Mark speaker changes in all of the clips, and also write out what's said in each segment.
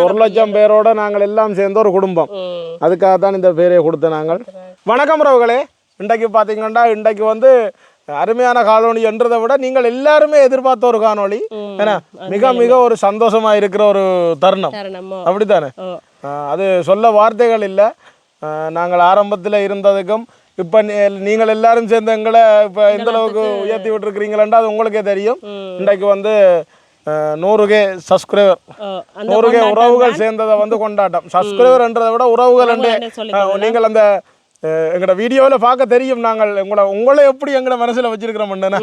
Speaker 1: ஒரு லட்சம் பேரோட நாங்கள் எல்லாம் சேர்ந்து ஒரு குடும்பம். அதுக்காக தான் இந்த பேரை கொடுத்த நாங்கள். வணக்கம் ரவுகளே இன்றைக்கு பார்த்தீங்கன்னா இன்றைக்கு வந்து அருமையான காணொளி என்றதை விட நீங்கள் எல்லாருமே எதிர்பார்த்த ஒரு காணொளி. ஏன்னா மிக மிக ஒரு சந்தோஷமா இருக்கிற ஒரு தருணம். அப்படித்தானே? அது சொல்ல வார்த்தைகள் இல்லை. நாங்கள் ஆரம்பத்தில் இருந்ததுக்கும் இப்போ நீங்கள் எல்லாரும் சேர்ந்து எங்களை இப்போ எந்த அளவுக்கு உயர்த்தி விட்டுருக்கிறீங்களா அது உங்களுக்கே தெரியும். இன்றைக்கு வந்து ஆஹ் நூறு கே சப்ஸ்கிரைபர்
Speaker 2: ஓ அந்த
Speaker 1: நூறு கே உறவுகள் சேர்ந்ததை வந்து கொண்டாட்டம் சப்ஸ்கிரைபர்ன்றதை விட உறவுகள் நீங்கள் அந்த எங்களோட வீடியோவில் பார்க்க தெரியும் நாங்கள். உங்களை உங்களை எப்படி எங்களை மனசில் வச்சிருக்கிறோம்னா.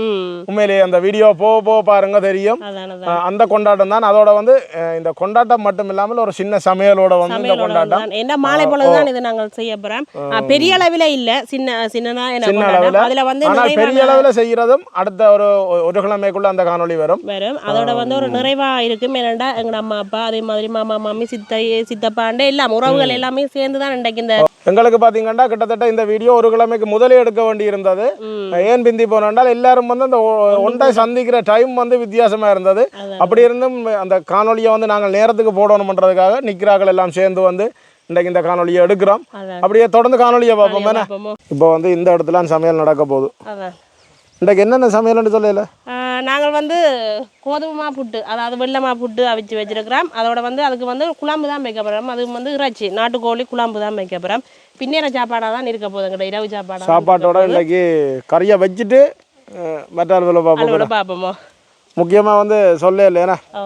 Speaker 1: உண்மையிலேயே அந்த வீடியோ போக போக பாருங்க தெரியும். அந்த கொண்டாட்டம் தான். அதோட வந்து இந்த கொண்டாட்டம் மட்டும் இல்லாமல் ஒரு சின்ன சமையலோட வந்து இந்த கொண்டாட்டம்.
Speaker 2: என்ன மாலை பொழுதுதான் இது நாங்கள் செய்ய போறோம். பெரிய அளவில் இல்ல. சின்ன சின்னதா
Speaker 1: சின்ன. அளவில்.
Speaker 2: அதுல வந்து
Speaker 1: ஆனால் பெரிய அளவில் செய்யறதும் அடுத்த ஒரு ஒரு கிழமைக்குள்ள அந்த காணொளி வரும்.
Speaker 2: வரும். அதோட வந்து ஒரு நிறைவா இருக்கும். என்னடா எங்க அம்மா அப்பா அதே மாதிரி மாமா மாமி சித்தை சித்தப்பாண்டு எல்லாம் உறவுகள் எல்லாமே சேர்ந்து தான் இன்றைக்கு இந்த
Speaker 1: எங்களுக்கு பார்த்தீங்கன்னா கிட்டத்தட்ட இந்த வீடியோ ஒரு கிழமைக்கு முதலே எடுக்க வேண்டி இருந்தது ஏன் பிந்தி போனால் எல்லாரும் வந்து அந்த ஒன்றை சந்திக்கிற டைம் வந்து வித்தியாசமா இருந்தது. அப்படி இருந்தும் அந்த காணொளியை வந்து நாங்கள் நேரத்துக்கு போடணும்ன்றதுக்காக நிற்கிறார்கள் எல்லாம் சேர்ந்து வந்து இன்றைக்கு இந்த காணொளியை எடுக்கிறோம். அப்படியே தொடர்ந்து காணொளியை பார்ப்போம். இப்போ வந்து இந்த இடத்துல சமையல் நடக்க போகுது. இன்றைக்கு என்னென்ன சமையல்னு சொல்லல?
Speaker 2: நாங்கள் வந்து கோதுமை புட்டு அதாவது வெள்ளமா புட்டு அவிச்சு வச்சிருக்கிறோம். அதோட வந்து அதுக்கு வந்து குழம்பு தான் வைக்க போகிறோம் அது வந்து இறைச்சி நாட்டுக்கோழி குழம்பு தான் வைக்க போகிறோம் பின்னேற சாப்பாடாக தான் இருக்க எங்கள்கிட்ட இரவு சாப்பாடாக
Speaker 1: சாப்பாட்டோட இன்னைக்கு கறியை வச்சுட்டு மற்ற அளவில் பார்ப்போம்
Speaker 2: பார்ப்போமோ?
Speaker 1: முக்கியமாக வந்து சொல்ல
Speaker 2: ஓ.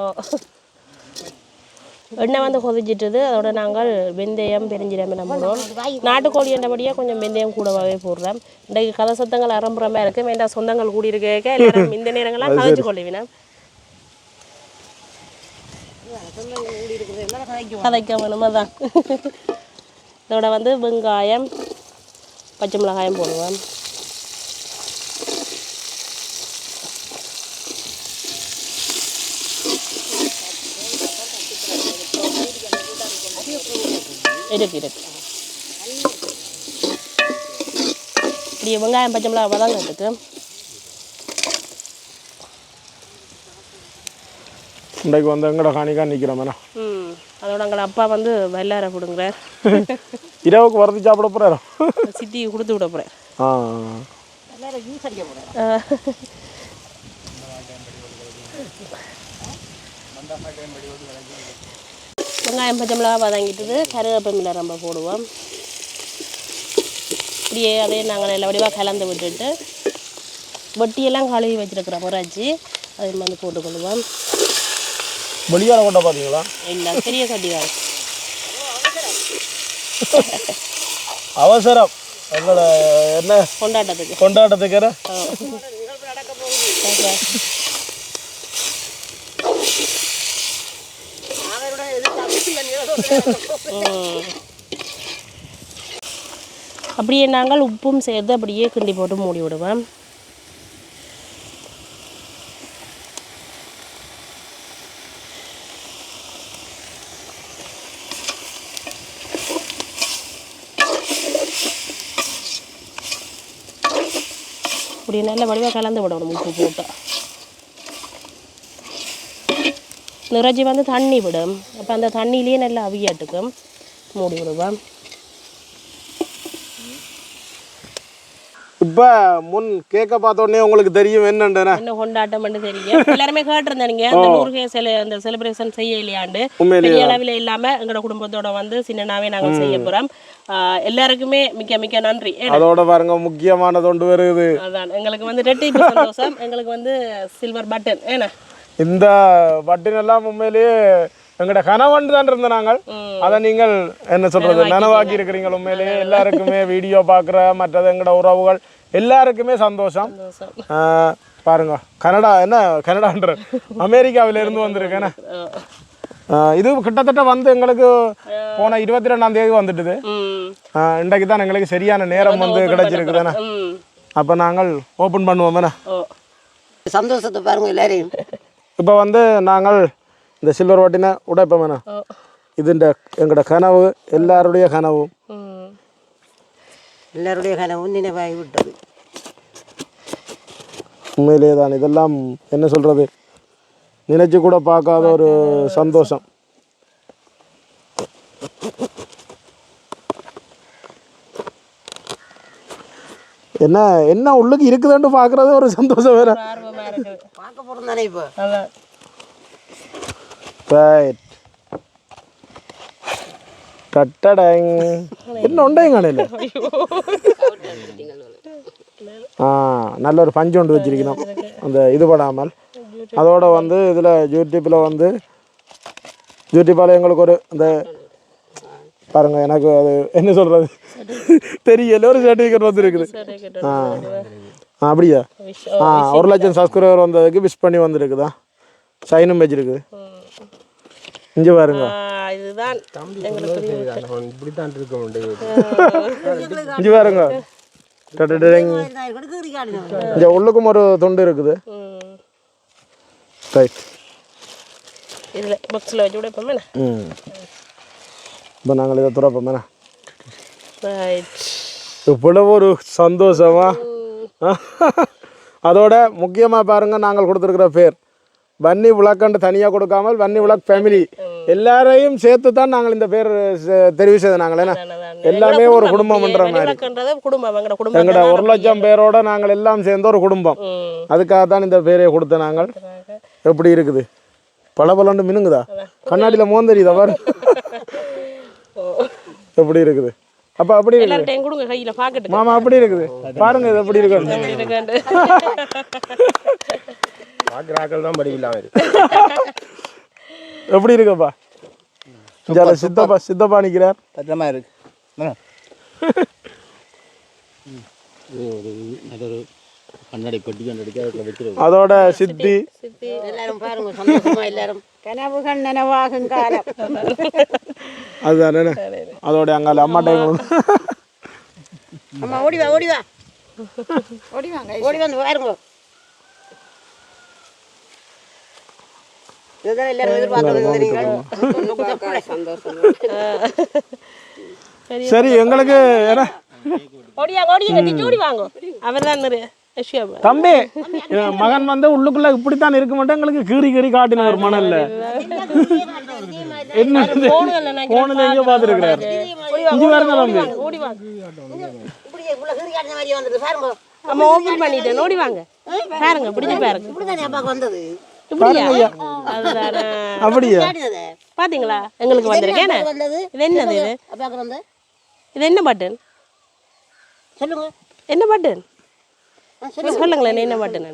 Speaker 2: எண்ணெய் வந்து கொதிச்சிட்டுது. அதோட நாங்கள் வெந்தயம் பெருஞ்சீரம் போடுவோம் நாட்டுக்கோழி என்றபடியாக கொஞ்சம் வெந்தயம் கூடவே போடுறோம் இன்றைக்கு கதை சத்தங்கள் ஆரம்பரமாக இருக்குது வேண்டாம் சொந்தங்கள் கூடி இருக்க. எல்லாரும் இந்த நேரங்கள்லாம் கதைச்சு கொள்ளுவினா? கதைக்க வேணும்? அதான். இதோட வந்து வெங்காயம் பச்சை மிளகாயம் போடுவோம் இருக்கு இருக்கு. இப்படி வெங்காயம் பச்சை மிளகாய் வதங்கிறதுக்கு
Speaker 1: இன்றைக்கு வந்து எங்கட காணிக்கா நிற்கிறோம் மேடம்.
Speaker 2: ம் அதோட எங்கள் அப்பா வந்து வெள்ளார கொடுங்குறார்.
Speaker 1: இரவுக்கு வரது சாப்பிட போகிறாரோ
Speaker 2: சித்தி கொடுத்து விட போகிறேன்
Speaker 1: ஆ.
Speaker 2: வெங்காயம் பச்சை மிளகாய் வதங்கிட்டது கருவேப்பமில்லை ரொம்ப போடுவோம். இப்படியே அதே நாங்கள் எல்லா வடிவாக கலந்து விட்டுட்டு வெட்டியெல்லாம் கழுவி வச்சிருக்கிறோம் முறாச்சி அதே மாதிரி போட்டுக்கொள்வோம்.
Speaker 1: வெளியால் கொண்ட பார்த்தீங்களா
Speaker 2: இல்லை பெரிய கட்டிதான்
Speaker 1: அவசரம். எங்களோட என்ன?
Speaker 2: கொண்டாட்டத்துக்கு.
Speaker 1: கொண்டாட்டத்துக்கு
Speaker 2: ஆ. ஓகே. ம். அப்படியே நாங்கள் உப்பும் சேர்த்து அப்படியே கிண்டி போட்டு மூடி விடுவோம். இப்படி நல்ல வடிவாக கலந்து விடணும் உப்பு போட்டு. நிறைச்சி வந்து தண்ணி விடும் அப்போ அந்த தண்ணியிலேயே நல்லா அவியாட்டுக்கும் மூடி விடுவோம்
Speaker 1: இப்போ முன் கேட்க பார்த்த உடனே உங்களுக்கு தெரியும் என்னண்டுண்ணே
Speaker 2: என்ன கொண்டாட்டம் தெரியும் எல்லாருமே கேட்டிருந்தானுங்க அந்த நூறு செல அந்த செலிப்ரேஷன் செய்ய இல்லையாண்டு பெரிய அளவில் இல்லாம எங்களோட குடும்பத்தோட வந்து சின்னனாவே நாங்கள் செய்ய போறோம் ஆஹ் எல்லாருக்குமே மிக்க மிக்க நன்றி
Speaker 1: அதோட பாருங்க முக்கியமானது ஒன்று வருது
Speaker 2: அதான் எங்களுக்கு வந்து ரெட்டிப்பு சந்தோஷம் எங்களுக்கு வந்து சில்வர் பட்டன் ஏன்னா
Speaker 1: இந்த பட்டின் எல்லாம் உண்மையிலேயே எங்கட கனவண்டு தான் இருந்த நாங்கள். அதை நீங்கள் என்ன சொல்றது நனவாக்கி இருக்கிறீங்க உண்மையிலேயே. எல்லாருக்குமே வீடியோ பார்க்குற மற்றது எங்கட உறவுகள் எல்லாருக்குமே சந்தோஷம். பாருங்க கனடா என்ன கனடான்ற அமெரிக்காவில இருந்து வந்திருக்கேன் இது கிட்டத்தட்ட வந்து எங்களுக்கு போன இருபத்தி ரெண்டாம் தேதி வந்துட்டுது. இன்றைக்கு தான் எங்களுக்கு சரியான நேரம் வந்து கிடைச்சிருக்குதுண்ணே
Speaker 2: ம்.
Speaker 1: அப்போ நாங்கள் ஓப்பன் பண்ணுவோமேண்ணே
Speaker 2: ஓ.
Speaker 3: சந்தோஷத்தை பாருங்க எல்லாரையும்.
Speaker 1: இப்போ வந்து நாங்கள் இந்த சில்வர் வாட்டினை உடைப்போமேண்ணே இதுண்ட எங்களோட கனவு எல்லாருடைய கனவும்.
Speaker 3: எல்லாருடைய கனவும் நினைவாகி விட்டது.
Speaker 1: உண்மையிலேயே தான் இதெல்லாம் என்ன சொல்கிறது நினைச்சு கூட பார்க்காத ஒரு சந்தோஷம். என்ன என்ன உள்ளுக்கு இருக்குதுன்னு பார்க்குறது ஒரு சந்தோஷம் வேற.
Speaker 3: பார்க்க போகிறோம் தானே இப்போ?
Speaker 1: ரைட் டட்டடங் என்ன உண்டையும் காணையில் ஆ நல்ல ஒரு பஞ்சு ஒன்று வச்சிருக்கணும். அந்த இது படாமல். அதோட வந்து இதில் யூடியூப்பில் வந்து யூடியூப்பால் எங்களுக்கு ஒரு அந்த பாருங்க எனக்கு அது என்ன சொல்கிறது தெரியல ஒரு சர்டிஃபிகேட் வந்துருக்குது. ஆ. ஆ, அப்படியா? ஆ ஒரு லட்சம் சப்ஸ்கிரைபர் வந்ததுக்கு விஷ் பண்ணி வந்திருக்குதா? சைனும் வச்சிருக்குது இங்கே பாருங்க.
Speaker 2: இதுதான் எங்களுக்கு
Speaker 4: இப்படித்தான் இருக்க முடியும்
Speaker 1: இங்கே பாருங்க. இங்க உள்ளுக்கும் ஒரு தொண்டு இருக்குது. ரைட்
Speaker 2: இதில் பாக்ஸில் வச்சு விட இப்போ என்ன
Speaker 1: ம். இப்போ நாங்கள் இதை துறப்போம். மேடம் இவ்வளவு ஒரு சந்தோஷமா? அதோட முக்கியமாக பாருங்க நாங்கள் கொடுத்துருக்கிற பேர். வன்னி விளக்கண்டு தனியாக கொடுக்காமல் வன்னி விளக் ஃபேமிலி எல்லாரையும் சேர்த்து தான் நாங்கள் இந்த பேர் தெரிவு செய்த நாங்கள் என்ன? எல்லாமே ஒரு குடும்பம்ன்ற மாதிரி. எங்கட ஒரு லட்சம் பேரோட நாங்கள் எல்லாம் சேர்ந்த ஒரு குடும்பம். அதுக்காக தான் இந்த பேரை கொடுத்த நாங்கள். எப்படி இருக்குது? பல பலண்டு மினுங்குதா கண்ணாடியில் மோன் தெரியுதா பாரு? எப்படி இருக்குது? அப்போ அப்படி
Speaker 2: எல்லார்ட்டையும் கொடுங்க கையில் பாக்கெட்டு.
Speaker 1: மாமா அப்படி இருக்குது. பாருங்க இது எப்படி இருக்கு
Speaker 2: இருக்காண்டு
Speaker 4: பார்க்குறாக்கள் தான் படிக்கலாம. இருக்கு
Speaker 1: எப்படி இருக்குப்பா? இஞ்சால சித்தப்பா சித்தப்பா நிற்கிறார்
Speaker 4: சத்தமாக இருக்கு.
Speaker 1: அதோட சித்தி.
Speaker 3: எல்லாரும் பாருங்க சந்தோஷமா எல்லாரும். கனவு கண்ணனவாகும் காலம்.
Speaker 1: அதுதானே? அதோட அங்கால அம்மாட்டையும்
Speaker 3: அம்மா ஓடி வா ஓடி வா. ஓடி வாங்க ஓடி வந்து பாருங்க இதுதான் எல்லாரும் எதிர்பார்க்கறது சந்தோஷம்
Speaker 1: சரி எங்களுக்கு
Speaker 2: திச்சு ஓடி வாங்க. அவர் தான்
Speaker 1: தம்பி மகன் வந்து உள்ளுக்குள்ள இப்படித்தான் இருக்க மாட்டேன். எங்களுக்கு கீறி கீறி காட்டின ஒரு மணல்ல. என்ன போனது எங்கேயோ பார்த்துருக்கிறார். இஞ்சி பாருங்க தம்பி.
Speaker 2: அம்மா ஓப்பன் பண்ணிட்டேன். ஓடி வாங்க. பாருங்க பிடிச்சி பாருங்க.
Speaker 1: அப்படியா?
Speaker 2: பாத்தீங்களா? எங்களுக்கு வந்திருக்கேன் இது என்னது இது?
Speaker 3: அப்பாவுக்கு வந்து
Speaker 2: இது என்ன பட்டன்
Speaker 3: சொல்லுங்க.
Speaker 2: என்ன பட்டன் சொல்லுங்களேன் என்ன பட்டன்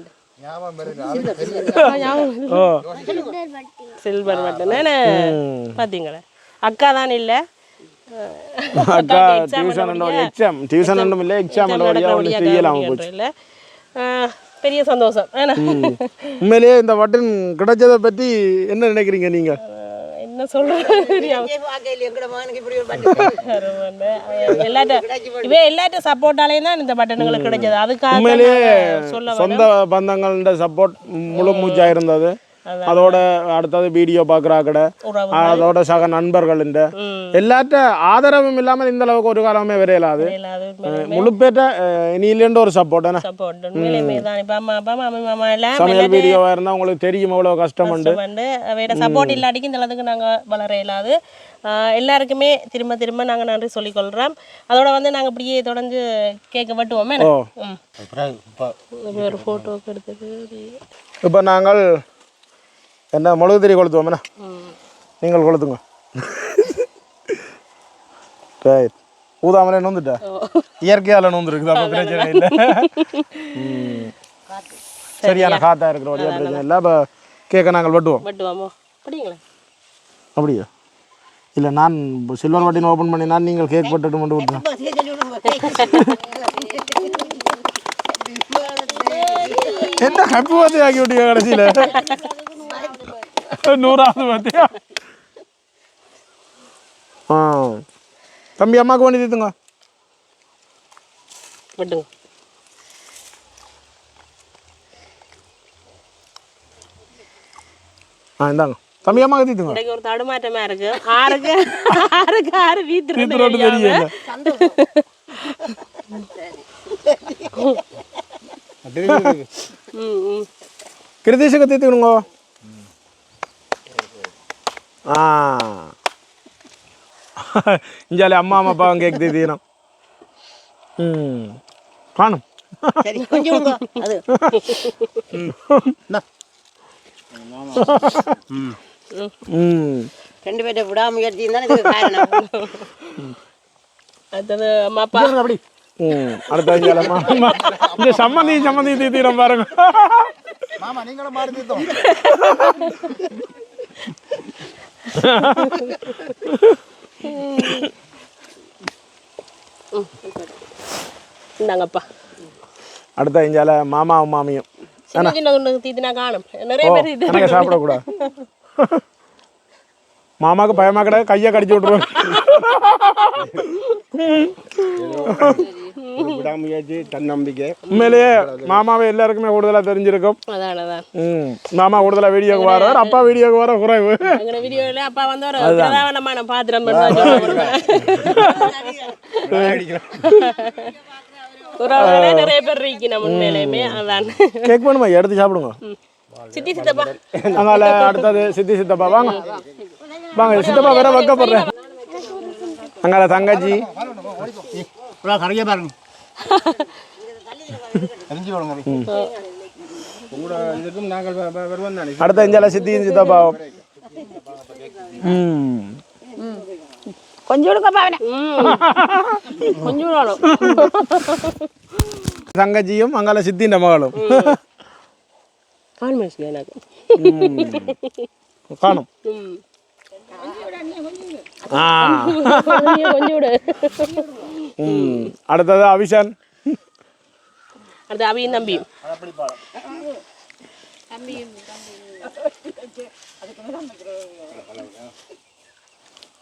Speaker 1: ஓ
Speaker 2: சில்வர் பட்டன் என்ன பாத்தீங்களா. அக்கா தான் இல்ல.
Speaker 1: அக்கா டியூஷன் எக்ஸாம் டியூஷன் ஒன்றும் இல்லை எக்ஸாம் செய்யலாம் போச்சு.
Speaker 2: பெரிய சந்தோஷம்.
Speaker 1: உண்மையிலேயே இந்த பட்டன் கிடைச்சதை பற்றி என்ன நினைக்கிறீங்க நீங்க?
Speaker 2: என்ன சொல்றது? தெரியாம.
Speaker 3: இங்கே பார்க்கையில எங்கட மகனுக்கு இப்படி ஒரு பட்டு
Speaker 2: எல்லாட்ட இவே எல்லாட்ட சப்போர்ட்டாலே தான் இந்த பட்டன்களுக்கு கிடைச்சது அதுக்காக சொல்ல
Speaker 1: சொந்த பந்தங்கள்ட சப்போர்ட் முழு மூச்சா இருந்தது. அதோட அடுத்தது வீடியோ பார்க்குறா கடை
Speaker 2: உறவு
Speaker 1: அதோட சக நண்பர்கள்ட எல்லாத்த ஆதரவும் இல்லாமல் இந்த அளவுக்கு ஒரு காலமே விரையலாது.
Speaker 2: இல்லாத
Speaker 1: முழுப்பேற்ற இனி இல்லைன்ற ஒரு சப்போர்ட் சமையல் வீடியோவாக இருந்தால் உங்களுக்கு தெரியும் எவ்வளோ கஷ்டம் உண்டு.
Speaker 2: சப்போர்ட் இல்லாட்டிக்கு இந்த அளவுக்கு நாங்கள் வளர இயலாது எல்லாருக்குமே திரும்ப திரும்ப நாங்கள் நன்றி சொல்லிக்கொள்கிறோம் அதோட வந்து நாங்கள் இப்படியே தொடர்ந்து கேட்க வெட்டுவோமே
Speaker 1: ஓ.
Speaker 2: ம். ஒரு ஃபோட்டோக்கு எடுத்தது
Speaker 1: இப்போ நாங்கள் என்ன மிளகு திரி கொளுத்துவோம் என்ன
Speaker 2: ம்.
Speaker 1: நீங்கள் கொளுத்துங்க. ரைட். ஊதாமலே நோந்துட்டா? இயற்கையால் நோந்துருக்குது? அப்போ பிரச்சனை இல்லை. சரியான காத்தா இருக்கிற வழியாக பிரச்சனை இல்லை. அப்போ கேக்கை நாங்கள் வெட்டுவோம். அப்படியா? இல்லை நான் சில்வர் பட்டின் ஓப்பன் பண்ணினா நீங்கள் கேக் வெட்டுட்டு மட்டும் விட்டுறேன். என்ன ஹாப்பி பர்த்டே ஆக்கி விட்டீங்க கடைசியில்? நூறாவது பர்த்டே ஆ தம்பி அம்மாவுக்கு பண்ணி தீத்துங்க
Speaker 2: வெட்டுங்க
Speaker 1: ஆ இந்தாங்க தம்பி அம்மாவுக்கு தீத்துங்க
Speaker 2: இன்றைக்கு ஒரு தடுமாற்றமா இருக்கு ஆறுக்கு ஆறுக்கு ஆறு வீத்து
Speaker 1: தீத்துறோட்டு தெரியல கிருதீஷுக்கு தீத்துக்கணுங்க இஞ்சாலே அம்மா அம்மா அப்பாவும் கேக் தீனம் ம். காணும்.
Speaker 3: சரி கொஞ்சம். அது. ரெண்டு பேர்ட்ட விடாமுயற்சி தான் இதுக்கு காரணம்.
Speaker 2: அடுத்தது அம்மா அப்பா.
Speaker 4: அப்படி.
Speaker 1: ம். அடுத்த இஞ்சாலே மாமா இந்த சம்மந்தி சம்மந்தி தீத்தீரம் பாருங்க.
Speaker 4: மாமா நீங்களும் மாறி தீர்த்தோம்
Speaker 2: இந்தாங்கப்பா.
Speaker 1: அடுத்த இஞ்சால மாமாவும் மாமியும்.
Speaker 2: சின்ன சின்ன ஒன்று தீத்தினா காணும். நிறைய பேர் தீத்து
Speaker 1: சாப்பிடக்கூடாது. மாமாவுக்கு பயமா கிடையாது கையை கடிச்சு விட்ருவேன்
Speaker 4: விடாமுயற்சி தன்னம்பிக்கை.
Speaker 1: உண்மையிலேயே மாமாவை எல்லாருக்குமே கூடுதலாக தெரிஞ்சிருக்கும். மாமா கூடுதலாக வீடியோக்கு வரார் அப்பா வீடியோக்கு வர குறைவு.
Speaker 2: அப்பா வந்து ஒரு பிரதானமான பாத்திரம் நிறைய பேர் இருக்கணும் உண்மையிலேயுமே அதான்.
Speaker 1: கேக் பண்ணுமா எடுத்து சாப்பிடுங்க.
Speaker 2: சித்தி சித்தப்பா.
Speaker 1: அடுத்தது சித்தி சித்தப்பா. வாங்க. வாங்க சித்தப்பா வேற வைக்கப்படுறேன் அங்கால தங்கச்சி.
Speaker 4: கரையே பாருங்க. அறிஞ்சு வாங்க உங்களோட இதுக்கும் நாங்கள் வ- வ- வருவோம் தானே.
Speaker 1: அடுத்த அடுத்தது அபிஷன்.
Speaker 2: அடுத்து அபியும் தம்பியும்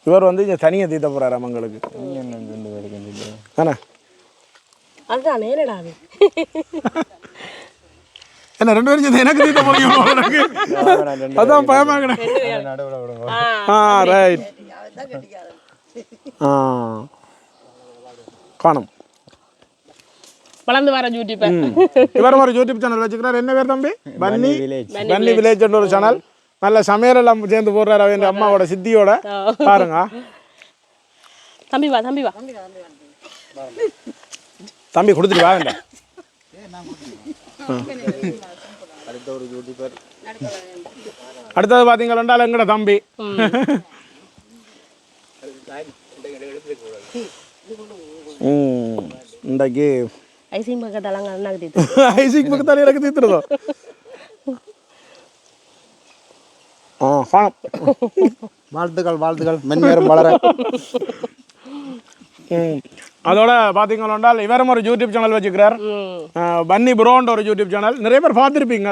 Speaker 1: இவர் வந்து இங்கே தனியாக தீத்த போகிறாரு அவங்களுக்கு தானே
Speaker 2: அதுதான் நேரடா அது
Speaker 1: என்ன ரெண்டு பேரும் சேர்ந்து எனக்கு தீத்த போறீங்க அதான் பயமாக
Speaker 2: ஆ
Speaker 1: ஆ ரைட் ஆ. காணும்
Speaker 2: வளர்ந்து வர யூடியூப்பை
Speaker 1: இவர் ஒரு யூடியூப் சேனல் வச்சுக்கிறார் என்ன பேர் தம்பி பன்னி பன்னி வில்லேஜ் ஒரு சேனல் நல்ல சமையல் எல்லாம் சேர்ந்து போடுறாரு அவர் அம்மாவோட சித்தியோட பாருங்க
Speaker 2: தம்பி வா தம்பி வா
Speaker 1: தம்பி கொடுத்துட்டு வாங்க அடுத்தது பார்த்தீங்களா எங்கட தம்பி
Speaker 2: ஐசிங் பக்கத்து அலங்க அண்ணாக்கு தீத்து
Speaker 1: ஐசிங் பக்கத்தாலே எனக்கு தீத்துறதோ ஆ காணும்
Speaker 4: வாழ்த்துக்கள் வாழ்த்துக்கள் மென்மேலும் வளர
Speaker 1: அதோட பார்த்தீங்கன்னா இவரும் ஒரு யூடியூப் சேனல் வச்சுக்கிறார் பன்னி ப்ரோன்ற ஒரு யூடியூப் சேனல் நிறைய பேர் பார்த்துருப்பீங்க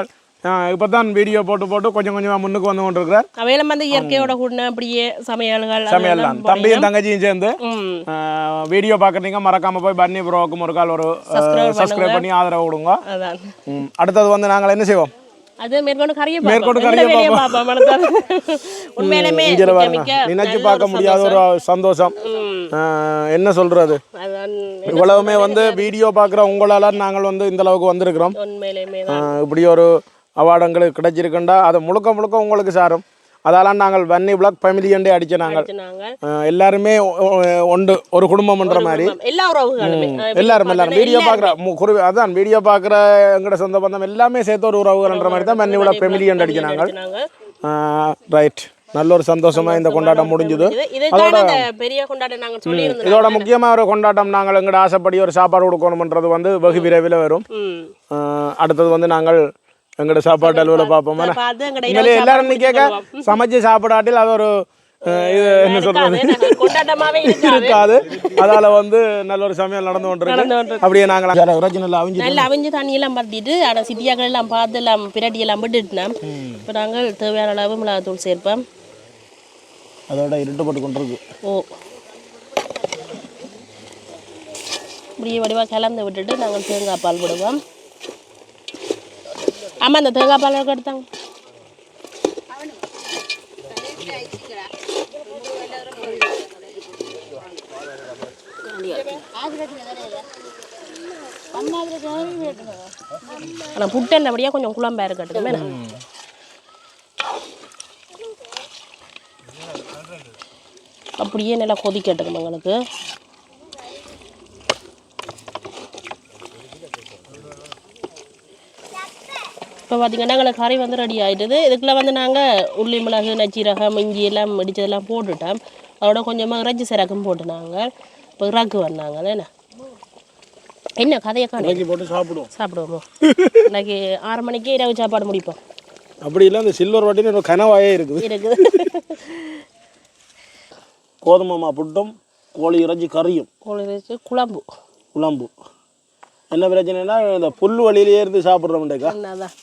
Speaker 1: இப்போ தான் வீடியோ போட்டு போட்டு கொஞ்சம் கொஞ்சமாக முன்னுக்கு வந்து கொண்டிருக்கிறார்.
Speaker 2: அவையில வந்து இயற்கையோட கூடின அப்படியே சமையல்கள்
Speaker 1: சமையல் தான் தம்பியும் தங்கச்சியும் சேர்ந்து வீடியோ பார்க்குறீங்க மறக்காம போய் பன்னி ப்ரோவுக்கும் ஒரு கால் ஒரு சப்ஸ்கிரைப் பண்ணி ஆதரவு கொடுங்க. அடுத்தது வந்து நாங்கள் என்ன செய்வோம்?
Speaker 2: அது மேற்கொண்டு கறியை
Speaker 1: மேற்கொண்டு
Speaker 2: மனதால. உண்மையிலுமே
Speaker 1: நினைச்சு பார்க்க முடியாத ஒரு சந்தோஷம். என்ன சொல்றது? இவ்வளவுமே வந்து வீடியோ பார்க்குற உங்களால நாங்கள் வந்து இந்த அளவுக்கு வந்திருக்கிறோம். இப்படி ஒரு அவார்டு எங்களுக்கு கிடைச்சிருக்குண்டா. அதை முழுக்க முழுக்க உங்களுக்கு சாரும். அதால நாங்கள் வன்னி பிளாக் ஃபேமிலியண்டே அடிச்ச நாங்கள். எல்லாருமே ஒன்று ஒரு குடும்பம்ன்ற மாதிரி. எல்லாரும் எல்லாரும். வீடியோ பார்க்குற குரு அதான் வீடியோ பார்க்குற எங்கட சொந்த பந்தம் எல்லாமே சேர்த்து ஒரு உறவுகள்ன்ற மாதிரி தான் வன்னி பிளாக் ஃபேமிலியண்ட் அடிச்ச நாங்கள். ரைட் நல்ல ஒரு சந்தோஷமா இந்த கொண்டாட்டம் முடிஞ்சுது.
Speaker 2: அந்த பெரிய கொண்டாட்டம் நாங்கள்
Speaker 1: இதோட முக்கியமாக ஒரு கொண்டாட்டம் நாங்கள் எங்கட ஆசைப்படி ஒரு சாப்பாடு கொடுக்கணும்ன்றது வந்து வெகு விரைவில் வரும். அடுத்தது வந்து நாங்கள் எங்கட சாப்பாடு அலுவலை பார்ப்போம்? எல்லாரும் கேட்க சமைச்சு சாப்பிடாட்டில் அது ஒரு இது என்ன சொல்றது?
Speaker 2: இருக்காது.
Speaker 1: அதால வந்து நல்ல ஒரு சமையல் நடந்து கொண்டிருக்கு. அப்படியே நாங்கள் ஒரிஜினல் அவிஞ்சு
Speaker 2: நல்லா அவிஞ்சு தண்ணியெல்லாம் பற்றிட்டு ஆனால் சிட்டியாக்கள் எல்லாம் பார்த்து எல்லாம் பிரட்டி எல்லாம் விட்டுட்டோம் இப்போ நாங்கள் தேவையான அளவு மிளகாத்தூள் சேர்ப்போம்.
Speaker 1: அதோட இருட்டு போட்டு கொண்டிருக்கு.
Speaker 2: ஓ. இப்படியே வடிவாக கலந்து விட்டுட்டு நாங்கள் தேங்காய் பால் விடுவோம் ஆமாம் அந்த தேங்காய் பால் எடுத்தாங்க ஆனால் புட்டு என்னபடியாக கொஞ்சம் குழம்பா இருக்கட்டுமே. அப்படியே நல்லா கொதிக்கட்டுங்க எங்களுக்கு இப்போ பார்த்தீங்கன்னா எங்களுக்கு கறி வந்து ரெடி ஆகிட்டுது இதுக்குள்ள வந்து நாங்கள் உள்ளி மிளகு நச்சீரகம் இஞ்சி எல்லாம் இடிச்சதெல்லாம் போட்டுட்டோம். அதோட கொஞ்சமாக இறைச்சி சிறக்கும் போட்டு நாங்கள் இப்போ இறக்கு வந்தாங்க. என்ன? என்ன கதையை காணி?
Speaker 1: இறக்கி போட்டு சாப்பிடுவோம்.
Speaker 2: சாப்பிடுவோமோ? இன்னைக்கு ஆறு மணிக்கு இரவு சாப்பாடு முடிப்போம்.
Speaker 1: அப்படி இல்லை இந்த சில்வர் வட்டின்னு கனவாயே இருக்குது.
Speaker 2: இருக்குது.
Speaker 1: கோதுமை புட்டும் கோழி இறைச்சி கறியும்.
Speaker 2: கோழி வச்சு குழம்பு.
Speaker 1: குழம்பு. என்ன பிரச்சனைனா இந்த புல் வழியிலேயே இருந்து சாப்பிட்றோம்டேக்கா
Speaker 2: என்னதான்?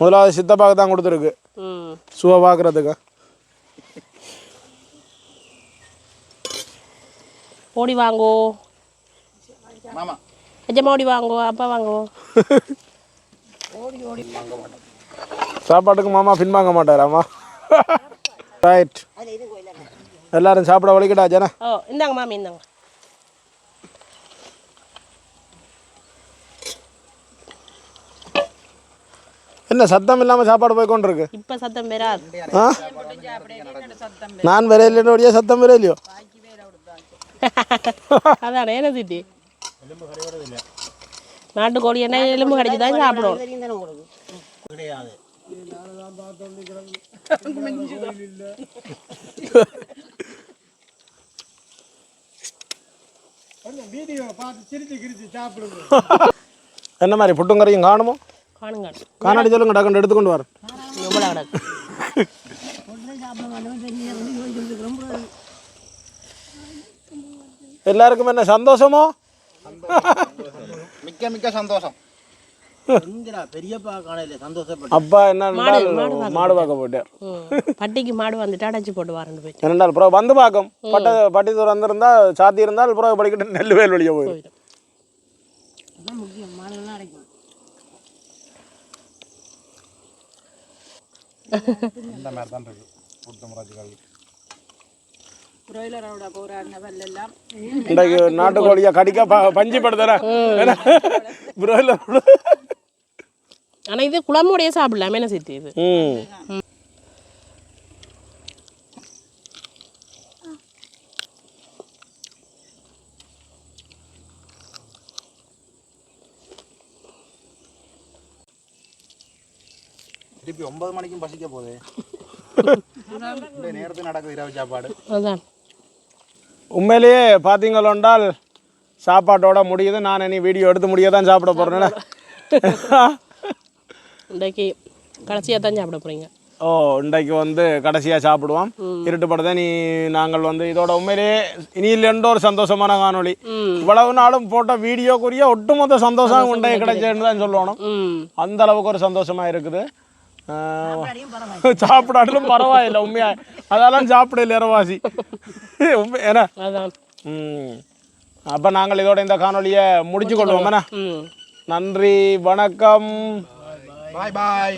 Speaker 1: முதலாவது சித்தப்பாக்கு தான் கொடுத்துருக்கு.
Speaker 2: ம்.
Speaker 1: சுவை பார்க்குறதுக்கு
Speaker 2: ஓடி வாங்கோ.
Speaker 4: மாமா.
Speaker 2: எஜமா ஓடி வாங்கோ அப்பா வாங்கோ.
Speaker 1: சாப்பாட்டுக்கு மாமா பின்வாங்க மாட்டாராமா? ரைட் எல்லாரும் சாப்பிட வலிக்கடா ஜன?
Speaker 2: ஓ இந்தாங்க மாமி இந்தாங்க.
Speaker 1: என்ன சத்தம் இல்லாமல் சாப்பாடு போய் கொண்டு இருக்கு
Speaker 2: இப்போ சத்தம் பெறாது
Speaker 1: ஆ? நான் வேற இல்லைன்னு சத்தம் வேற இல்லையோ
Speaker 2: அதானே என்ன சிட்டி நாட்டுக்கோழி என்ன எலும்பு கடிச்சு தான்
Speaker 3: உங்களுக்கு
Speaker 1: என்ன மாதிரி புட்டும் கறியும் காணுமோ? காணாடி சொல்லுங்க டக்குன்னு எடுத்துக்கொண்டு வர
Speaker 2: எவ்வளோ கிடக்கு
Speaker 1: எல்லாருக்கும் என்ன சந்தோஷமோ
Speaker 4: மிக்க மிக்க சந்தோஷம்
Speaker 3: பெரியப்பா காணையில சந்தோஷப்பட்டு
Speaker 1: அப்பா என்ன மாடு பார்க்க போயிட்டார்
Speaker 2: ம் பட்டிக்கு மாடு வந்துட்டு அடைச்சி போட்டு வரேன்னு போயிட்டு
Speaker 1: என்னென்றால் அப்புறம் வந்து பார்க்கும் பட்ட பட்டி தூரம் வந்திருந்தா சாத்தி இருந்தால் அப்புறம் படிக்கிட்டு நெல் வேல் வழியாக போயிடும்
Speaker 2: போயிடும்
Speaker 3: முக்கியம் மாடுகள்லாம் அடைக்கும்
Speaker 4: இந்த மாதிரி தான் இருக்கு. முறாச்சி கறி
Speaker 3: பிராய்லரோட
Speaker 1: இன்றைக்கு நாட்டுக்கோழியை கடிக்க பஞ்சு படுத்துறேன் பிராய்லர்
Speaker 2: ஆனால் இது குழம்போடையே சாப்பிடலாம் என்ன சித்தி இது?
Speaker 4: மணிக்கும் பசிக்க போகுது. இந்த நேரத்துக்கு நடக்குது இரவு சாப்பாடு.
Speaker 2: அதான்.
Speaker 1: உண்மையிலேயே பார்த்தீங்களோண்டால் சாப்பாட்டோட முடியுது. நான் இனி வீடியோ எடுத்து முடிய தான் சாப்பிட போகிறேன்
Speaker 2: இன்றைக்கு கடைசியாக தான் சாப்பிட போகிறீங்க
Speaker 1: ஓ இன்றைக்கு வந்து கடைசியாக சாப்பிடுவோம். இருட்டுப்படுத நீ நாங்கள் வந்து இதோட உண்மையிலேயே இனி இல்லைன்ற ஒரு சந்தோஷமான காணொளி. இவ்வளவு நாளும் போட்ட வீடியோக்குரிய ஒட்டுமொத்த சந்தோஷம் உண்டே கிடைச்சேன்னு தான் சொல்லணும்.
Speaker 2: ம்.
Speaker 1: அந்த அளவுக்கு ஒரு சந்தோஷமா இருக்குது. சாப்பிடாட்டிலும் பரவாயில்லை உண்மையா? அதெல்லாம் சாப்பிடல இரவாசி உண்மை ஏன்னா அப்போ நாங்கள் இதோட இந்த காணொலியை முடிச்சு கொள்வோம் என்ன? நன்றி வணக்கம்.
Speaker 4: பாய் பாய்.